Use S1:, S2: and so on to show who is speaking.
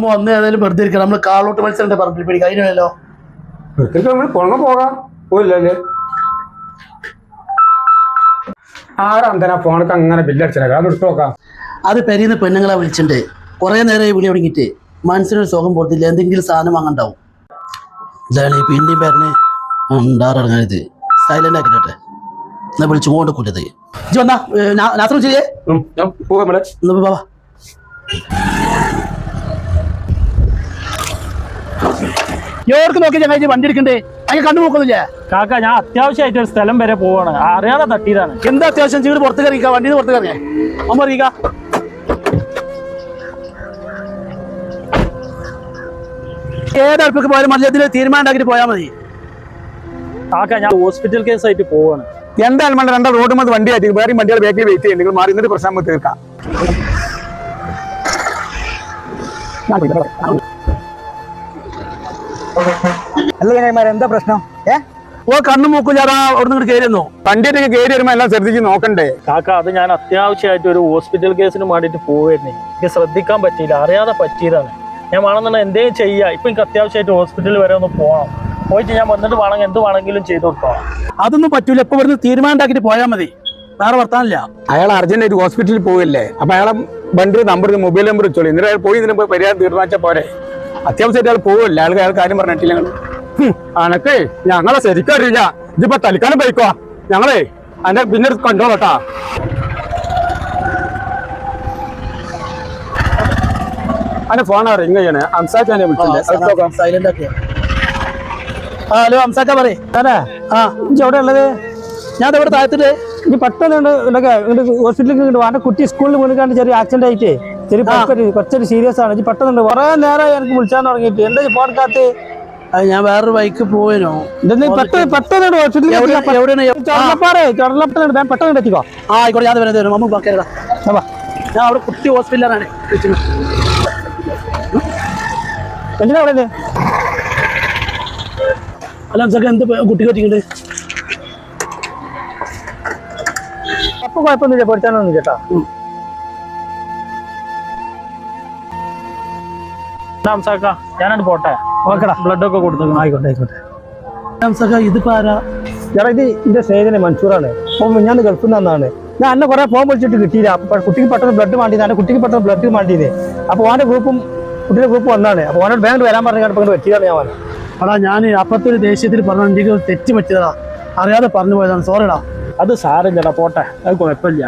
S1: അമ്മ വന്ന് ഏതായാലും വെറുതെ ഇരിക്കണം. നമ്മൾ കാളോട്ട് മത്സരം പറമ്പിൽ പിടിക്കുക അതിനല്ലോ
S2: വെറുതെ നമ്മൾ കൊണ പോകാം. പോയില്ലല്ലേ ആരാ അന്തനാ ഫോണൊക്കെ അങ്ങനെ ബില്ലടിച്ചേക്കാം അത് എടുത്തു നോക്കാം.
S1: അത് പെരീന്ന് പെണ്ണുങ്ങളെ വിളിച്ചിട്ടുണ്ട്. കുറേ നേരമായി വിളി തുടങ്ങിയിട്ട്. മനസ്സിനൊരു സുഖം പോലത്തില്ല. എന്തെങ്കിലും സാധനം വാങ്ങണ്ടാവും. ഇതാണ് ഈ പിന്നെയും പേരന് ഉണ്ടാറങ്ങാനിത്. സൈലന്റ് ആക്കിട്ടെ എന്നാ വിളിച്ചു കൊണ്ട് കൂട്ടത് ഇജ്ജ് വന്നാ.
S2: നമ്മൾ
S1: എന്നാ ബാബാ എവർക്ക് നോക്കി ചങ്ങായി വണ്ടി എടുക്കണ്ടേ? അതിന് കണ്ടു നോക്കുന്നില്ല?
S3: കാക്ക ഞാൻ അത്യാവശ്യമായിട്ട് ഒരു സ്ഥലം വരെ പോവാണ്. അറിയാതെ തട്ടിയതാണ്.
S1: എന്താ അത്യാവശ്യം? ചീട് പുറത്ത് കറിയിക്ക വണ്ടിയിൽ പുറത്ത് കറിയേ അമ്മ അറിയിക്ക ഏതടുപ്പൊക്കെ പോയാലും മത്സരത്തിൽ തീരുമാനം ഉണ്ടാക്കിയിട്ട് പോയാൽ മതി.
S3: കാക്ക ഞാൻ ഹോസ്പിറ്റൽ കേസ് ആയിട്ട് പോവാണ്.
S2: എന്തായാലും വേണ്ട രണ്ടാം റോഡ് മതി വണ്ടി ആയിട്ട് വേറെ വണ്ടികൾ ബാക്കിൽ വെയിറ്റ് ചെയ്യും നിങ്ങൾ മാറി എന്നിട്ട് പ്രശ്നം തീർക്കാം.
S4: അല്ല ചങ്ങായിമാരെ എന്താ പ്രശ്നം? ഏ?
S1: ഓ കണ്ണു മൂക്കില്ലാതെ അവിടെ നിന്ന് കയറുന്നു
S2: വണ്ടിയൊക്കെ കയറി വരുമ്പോ എല്ലാം ശ്രദ്ധിച്ച് നോക്കണ്ടേ?
S3: കാക്ക അത് ഞാൻ അത്യാവശ്യമായിട്ട് ഒരു ഹോസ്പിറ്റൽ കേസിന് വേണ്ടിയിട്ട് പോവായിരുന്നേ. എനിക്ക് ശ്രദ്ധിക്കാൻ പറ്റിയില്ല അറിയാതെ പറ്റിയതാണ്. ഞാൻ വേണമെന്നുണ്ടെങ്കിൽ എന്തേലും ചെയ്യാം. ഇപ്പൊ എനിക്ക് അത്യാവശ്യമായിട്ട് ഹോസ്പിറ്റലിൽ വരെ ഒന്ന് പോകണം പോയിട്ട് ഞാൻ വന്നിട്ട് വേണമെങ്കിൽ എന്ത് വേണമെങ്കിലും ചെയ്തു കൊടുത്തോളാം.
S1: അതൊന്നും പറ്റൂല. ഇപ്പൊ ഇവിടുന്ന് തീരുമാനം ഉണ്ടാക്കിയിട്ട് പോയാൽ മതി. വേറെ വർത്താനില്ല
S2: അയാൾ അർജന്റായിട്ട് ഹോസ്പിറ്റലിൽ പോവില്ലേ? അപ്പൊ അയാളെ വണ്ടി നമ്പർ മൊബൈൽ നമ്പർ വെച്ചോളൂ. എന്നിട്ട് അയാൾ പോയി ഇതിന് പരിഹാരം തീരുമാനിച്ചാൽ പോരെ. അത്യാവശ്യമായിട്ട് അയാൾ പോവില്ല അയാൾക്ക് അയാൾ കാര്യം പറഞ്ഞിട്ടില്ല അനക്കേ ഞങ്ങളെ ശരിക്കും അറിയില്ല. ഇതിപ്പോ തലിക്കാനും പോയിക്കോ. ഞങ്ങളെ അതിന്റെ പിന്നെ കണ്ടോളട്ടാ അതിന്റെ ഫോൺ റിങ് ചെയ്യണേ. വിളിച്ചില്ലേ?
S1: ആക്കിയ ആ ഹലോ അംസാക്ക പറയേ.
S4: അല്ലേ
S1: ആ
S4: ഇഞ്ചി എവിടെ ഉള്ളത്?
S1: ഞാൻ ഇവിടെ താഴത്തിട്ട്.
S4: ഇനി പെട്ടെന്ന് ഇങ്ങോട്ട് വാന്റെ കുട്ടി സ്കൂളിൽ വീണിക്കാണ്ട് ചെറിയ ആക്സിഡന്റ് ആയിട്ട്. പൊക്കറ്റ് കുറച്ചൊരു സീരിയസ് ആണ്. ഇജ്ജ് പെട്ടെന്ന് കുറെ നേരമായി എനിക്ക് വിളിച്ചാൻ തുടങ്ങിയിട്ട് എന്താ ഫോൺ
S1: അത് ഞാൻ വേറൊരു ബൈക്ക് പോയനോ
S4: പെട്ടെന്ന് ഹോസ്പിറ്റലിൽ പെട്ടെന്ന് എത്തിക്കോ.
S1: ആ ആയിക്കോട്ടെ ഞാൻ വരുന്നത് വരും. നമുക്ക്
S4: അപ്പാ
S1: ഞാൻ അവിടെ കുട്ടി ഹോസ്പിറ്റലാണ്
S4: എന്തിനാ അവിടെ?
S1: അല്ല അംസാക്ക എന്ത് കുട്ടി പറ്റിക്കണ്ട്?
S4: അപ്പൊ കുഴപ്പമൊന്നുമില്ല. പഠിച്ചാനൊന്നും ചേട്ടാ
S3: സംസാക്ക ഞാനാണ് പോട്ടെ.
S4: ഓക്കെടാ.
S3: ബ്ലഡ് ഒക്കെ കൊടുത്തു
S4: ആയിക്കോട്ടെ ആയിക്കോട്ടെ.
S1: അംസാക്ക ഇതിപ്പോ ആരാ?
S4: ചേട്ടാ ഇത് എന്റെ സ്നേഹിതനെ മൻസൂറാണ്. അപ്പൊ ഞാൻ ഗൾഫിൽ നിന്നാണ് ഞാൻ അന്നെ കുറെ ഫോൺ വിളിച്ചിട്ട് കിട്ടിയില്ല. അപ്പൊ കുട്ടിക്ക് പെട്ടെന്ന് ബ്ലഡ് മാണ്ടിയത് എന്റെ കുട്ടിക്ക് പെട്ടെന്ന് ബ്ലഡ് മാണ്ടിയത് അപ്പൊ ഓന്റെ ഗ്രൂപ്പും കുട്ടിയുടെ ഗ്രൂപ്പ് വന്നാണ്. അപ്പൊ ഓനോട് ബാങ്ക് വരാൻ പറഞ്ഞു കണ്ടപ്പോൾ ഇങ്ങോട്ട് ഞാൻ വന്നത്.
S1: അടാ ഞാൻ അപ്പത്തൊരു ദേഷ്യത്തിൽ പറഞ്ഞു എനിക്ക് തെറ്റ് പറ്റിയതാ. അറിയാതെ പറഞ്ഞു പോയതാണ്. സോറിടാ
S3: അത് സാരമില്ലടാ പോട്ടെ. അത് കുഴപ്പമില്ല.